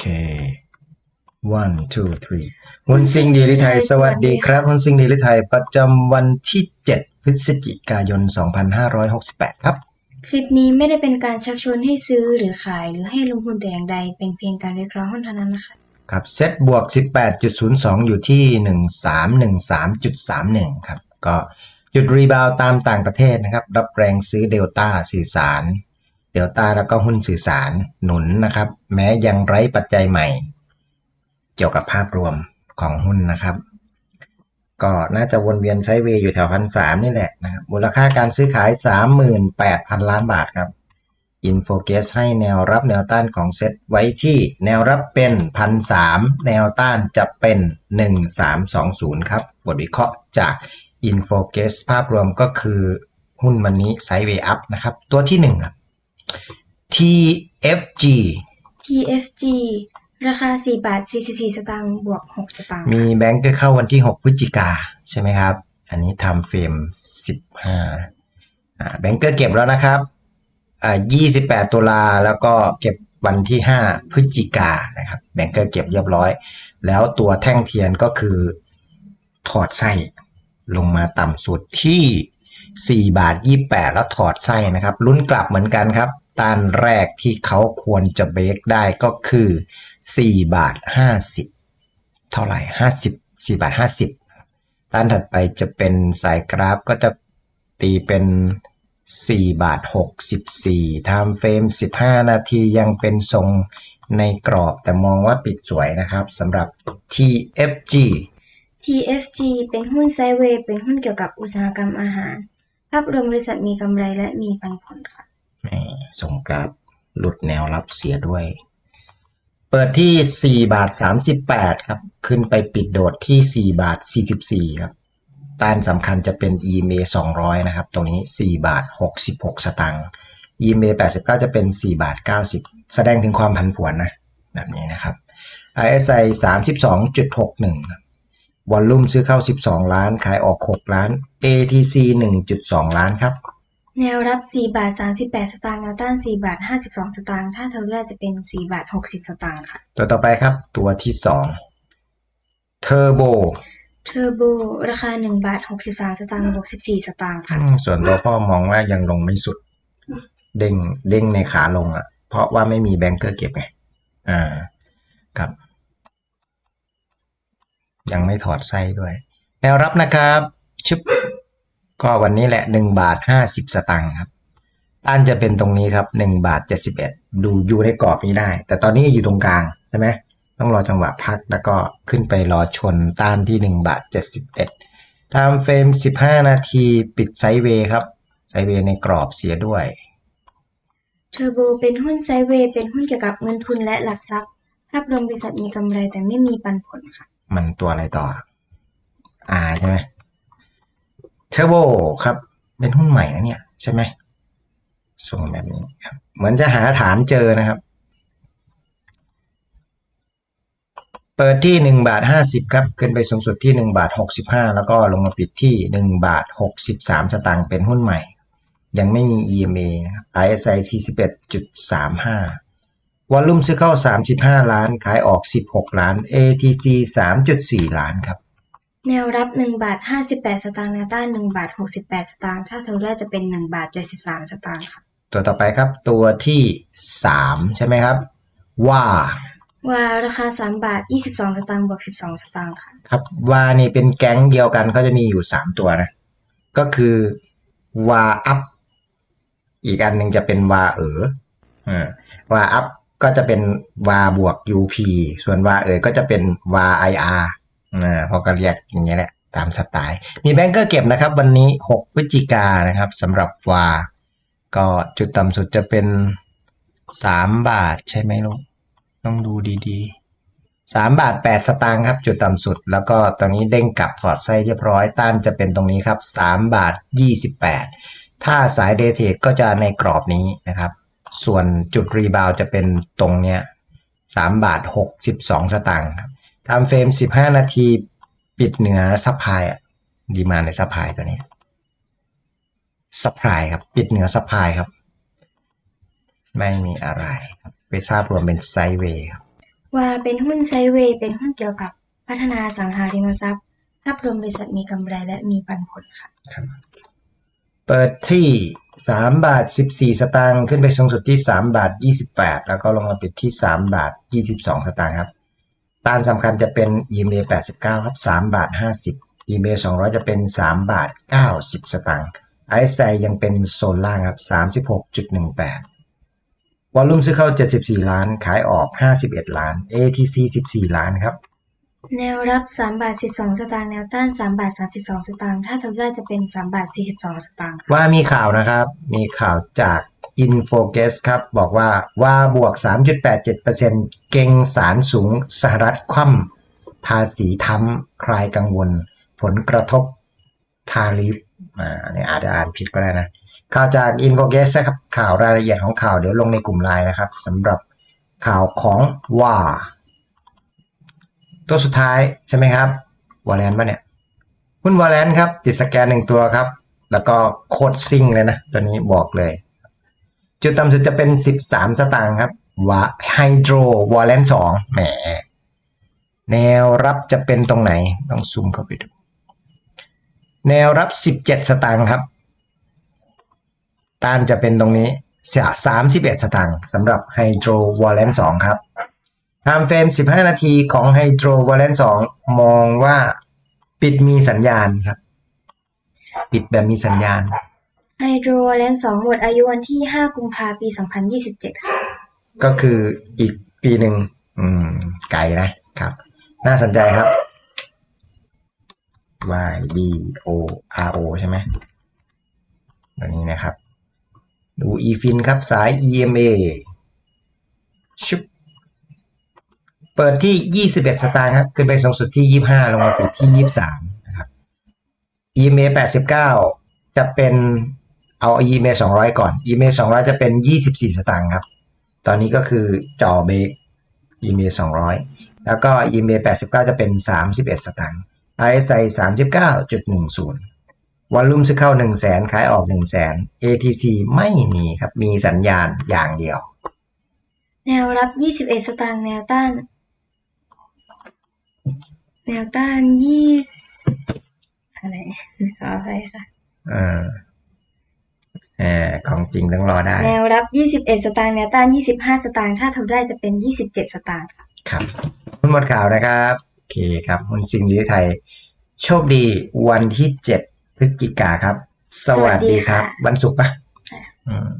เค one two three หุ้นซิงดีลิไทย สวัสดีครับหุ้นซิงดีลิไทย ประจำวันที่ 7 พฤศจิกายน 2568 ครับ คลิปนี้ไม่ได้เป็นการชักชวนให้ซื้อหรือขายหรือให้ลงทุนแต่อย่างใด เป็นเพียงการวิเคราะห์หุ้นเท่านั้นนะคะ ครับ เซตบวก 18.02 อยู่ที่ 1313.31 ครับ ก็หยุดรีบาวด์ตามต่างประเทศนะครับ รับแรงซื้อเดลต้าสื่อสาร เดลต้าแล้วก็หุ้นสื่อสารหนุนนะครับ แม้ยังไร้ปัจจัยใหม่ เกี่ยวกับภาพรวมของหุ้นนะครับ ก็น่าจะวนเวียนไซด์เวย์อยู่แถวพันสามนี่แหละนะครับมูลค่าการซื้อขาย 38,000 ล้านบาทครับอินโฟเกสให้แนวรับแนวต้านของเซตไว้ที่แนวรับเป็นพันสามแนวต้านจะเป็น 1320 ครับบทวิเคราะห์จากอินโฟเกสภาพรวมก็คือหุ้นวันนี้ไซด์เวย์อัพนะครับ ตัวที่1ครับ TFG TFG ราคา 4 บาท 44 สตางค์บวก 6 สตางค์มีแบงก์ก็เข้าวันที่ 6 พฤศจิกาใช่ไหมครับ อันนี้ทำเฟรม 15อ่าแบงก์ก็เก็บแล้วนะครับอ่า28 ตุลาแล้วก็เก็บวันที่ 5 พฤศจิกานะครับแบงก์ก็เก็บเรียบร้อย แล้วตัวแท่งเทียนก็คือถอดไส้ลงมาต่ำสุดที่ 4 บาท 28 แล้วถอดไส้นะครับลุ้นกลับเหมือนกันครับ ต้านแรกที่เขาควรจะเบรกได้ก็คือ 4 บาท 50 เท่าไหร่ 50 4 บาท 50 ต้านถัดไปจะเป็นสายกราฟก็จะตีเป็น4บาท64 time frame 15 นาทียังเป็นทรงในกรอบแต่มองว่าปิดสวยนะครับสำหรับ TFG TFG เป็นหุ้นไซเวย์เป็นหุ้นเกี่ยวกับอุตสาหกรรมอาหาร ภาพรวมบริษัทมีกำไรและมีปันผลค่ะแหมส่งกราฟหลุดแนวรับเสียด้วย เปิดที่ 4 บาท 38 ครับ ขึ้นไปปิดโดดที่ 4 บาท 44 ครับต้านสำคัญจะเป็น EMA 200 นะครับ ตรงนี้ 4 บาท 66 สตางค์ EMA 89 จะเป็น 4 บาท 90 แสดงถึงความผันผวนนะ แบบนี้นะครับ RSI 32.61ครับ วอลลุ่มซื้อเข้า 12 ล้าน ขายออก 6 ล้าน ATC 1.2 ล้านครับ แนวรับ 4 บาท 38 สตางค์แนวต้าน 4 บาท 52 สตางค์ถ้าเทอร์เรจะเป็น 4 บาท 60 สตางค์ค่ะ ตัวต่อไปครับ ตัวที่สองเทอร์โบเทอร์โบราคา 1 บาท 63 สตางค์บวก14 สตางค์ค่ะ ส่วนตัวพ่อมองว่ายังลงไม่สุด เด้งเด้งในขาลงอะ เพราะว่าไม่มีแบงเกอร์เก็บไงอ่าครับ ยังไม่ถอดไส้ด้วย แนวรับนะครับชุบก็วันนี้แหละหนึ่งบาทห้าสิบสตังค์ครับต้านจะเป็นตรงนี้ครับหนึ่งบาทเจ็ดสิบเอ็ดดูอยู่ในกรอบนี้ได้ แต่ตอนนี้อยู่ตรงกลางใช่ไหมต้องรอจังหวะพักแล้วก็ขึ้นไปรอชนต้านที่หนึ่งบาทเจ็ดสิบเอ็ดไทม์เฟรมสิบห้านาทีปิดไซด์เวย์ครับ ไซด์เวย์ในกรอบเสียด้วยเทอร์โบเป็นหุ้นไซด์เวย์เป็นหุ้นเกี่ยวกับเงินทุนและหลักทรัพย์ ภาพรวมบริษัทมีกำไรแต่ไม่มีปันผลค่ะ มันตัวอะไรต่ออาใช่ไหมเทอร์โบครับ เป็นหุ้นใหม่นะเนี่ยใช่ไหมส่งแบบนี้ครับ เหมือนจะหาฐานเจอนะครับ เปิดที่หนึ่งบาทห้าสิบครับ ขึ้นไปสูงสุดที่หนึ่งบาทหกสิบห้าแล้วก็ลงมาปิดที่หนึ่งบาทหกสิบสามสตางค์เป็นหุ้นใหม่ ยังไม่มี EMA สี่สิบเอ็ดจุดสามห้า วอลลุ่มซื้อเข้า 35 ล้าน ขายออก 16 ล้าน ATC 3.4 ล้านครับ แนวรับ 1 บาท 58 สตางค์แนวต้าน 1 บาท 68 สตางค์ถ้าเทอร์เรจะเป็น 1 บาท 73 สตางค์ค่ะตัวต่อไปครับ ตัวที่ 3 ใช่ไหมครับ ว่า ว่าราคา 3 บาท 22 สตางค์บวก 12 สตางค์ค่ะครับ ว่านี่เป็นแก๊งเดียวกันเขาจะมีอยู่ 3 ตัวนะ ก็คือวาอัพอีกอันหนึ่งจะเป็นวาเอ๋ออ่าวาอัพ ก็จะเป็นวาบวก UP ส่วนวาเอ๋อก็จะเป็นวา IR อ่าพอก็เรียกอย่างเงี้ยแหละตามสไตล์ มีแบงก์เกอร์เก็บนะครับ วันนี้ 6 พฤศจิกานะครับสำหรับวา ก็จุดต่ำสุดจะเป็น 3 บาทใช่ไหมลูกต้องดูดีๆ 3 บาท 8 สตางค์ครับ จุดต่ำสุด แล้วก็ตอนนี้เด้งกลับถอดไส้เรียบร้อยต้านจะเป็นตรงนี้ครับ 3 บาท 28 ถ้าสายเดทเทก็จะในกรอบนี้นะครับ ส่วนจุดรีบาวจะเป็นตรงเนี้ย3บาท62สตางค์ครับทำเฟรม15นาทีปิดเหนือซัพพลายดีมาในซัพพลายตัวนี้ซัพพลายครับ ปิดเหนือซัพพลายครับ ไม่มีอะไรครับไปภาพรวมเป็นไซด์เวย์ครับวาเป็นหุ้นไซด์เวย์เป็นหุ้นเกี่ยวกับพัฒนาอสังหาริมทรัพย์ภาพรวมบริษัทมีกำไรและมีปันผลค่ะ เปิดที่สามบาทสิบสี่สตางค์ขึ้นไปสูงสุดที่สามบาทยี่สิบแปดแล้วก็ลงมาปิดที่สามบาทยี่สิบสองสตางค์ครับต้านสำคัญจะเป็น EMA แปดสิบเก้าครับสามบาทห้าสิบ EMA สองร้อยจะเป็นสามบาทเก้าสิบสตางค์ไอซ์ไซยังเป็นโซนล่างครับสามสิบหกจุดหนึ่งแปดวอลลุ่มซื้อเข้าเจ็ดสิบสี่ล้าน ขายออกห้าสิบเอ็ดล้าน ATC สิบสี่ล้านครับ แนวรับ3บาท12สตางค์ แนวต้าน3บาท32สตางค์ ถ้าทำได้จะเป็น3บาท42สตางค์ค่ะว่ามีข่าวนะครับ มีข่าวจาก i n f o g e s ครับ บอกว่าว่าบวก 3.87%เก่งสารสูงสหรัฐคว่ำภาษีทำคลายกังวล ผลกระทบทาริฟอ่าเนี่ยอาจจะอ่านผิดก็ได้นะ ข่าวจาก i n f o g e s ครับข่าวรายละเอียดของข่าวเดี๋ยวลงในกลุ่มไลน์นะครับสำหรับข่าวของว่า ตัวสุดท้ายใช่ไหมครับ วอลเลนปะเนี่ย หุ้นวอลเลนครับ ติดสแกนหนึ่งตัวครับ แล้วก็โคตรซิ่งเลยนะ ตัวนี้บอกเลย จุดต่ำสุดจะเป็น 13 สตางค์ครับวาไฮโดรวอลเลนสองแหม แนวรับจะเป็นตรงไหน ต้องซูมเข้าไปดู แนวรับ 17 สตางค์ครับ ต้านจะเป็นตรงนี้สามสิบเอ็ดสตางค์สำหรับไฮโดรวอลเลนสองครับ ทม์เฟรม 15 นาทีของไฮโดรวอลเลน2มองว่าปิดมีสัญญาณครับ ปิดแบบมีสัญญาณ ไฮโดรแลนด์2หมดอายุวันที่ 5 กุมภาพันธ์ ปี 2027 ค่ะ ก็คืออีกปีหนึ่งอืม ไกลนะครับ น่าสนใจครับ Y D O R O ใช่ไหมตัวนี้นะครับ ดู eFin ครับสาย EMA ชุบ เปิดที่ยี่สิบเอ็ดสตางค์ครับขึ้นไปสูงสุดที่ยี่บห้าลงมาปิดที่ยี่สามนะครับ EMA แปดสิบเก้าจะเป็นเอา EMA สองร้อยก่อน EMA สองร้อยจะเป็นยี่สิบสี่สตางค์ครับ ตอนนี้ก็คือจ่อเบรก EMA สองร้อยแล้วก็ EMA แปดสิบเก้าจะเป็นสามสิบเอ็ดสตางค์ RSI สามสิบเก้าจุดหนึ่งศูนย์วอลลุ่มซื้อเข้าหนึ่งแสนขายออกหนึ่งแสน ATC ไม่มีครับ มีสัญญาณอย่างเดียว แนวรับ 21 สตางค์ แนวต้าน แนวต้าน20อะไรขออภัยค่ะเออแหมของจริงต้องรอได้ แนวรับ 21 สตางค์ แนวต้าน 25 สตางค์ ถ้าทำได้จะเป็น 27 สตางค์ค่ะ ครับหุ้นหมดข่าวนะครับ โอเคครับหุ้นสิ่งดีไทย โชคดีวันที่ 7 พฤศจิกาครับ สวัสดีครับสวัสดีค่ะวันศุกร์ปะใช่อืม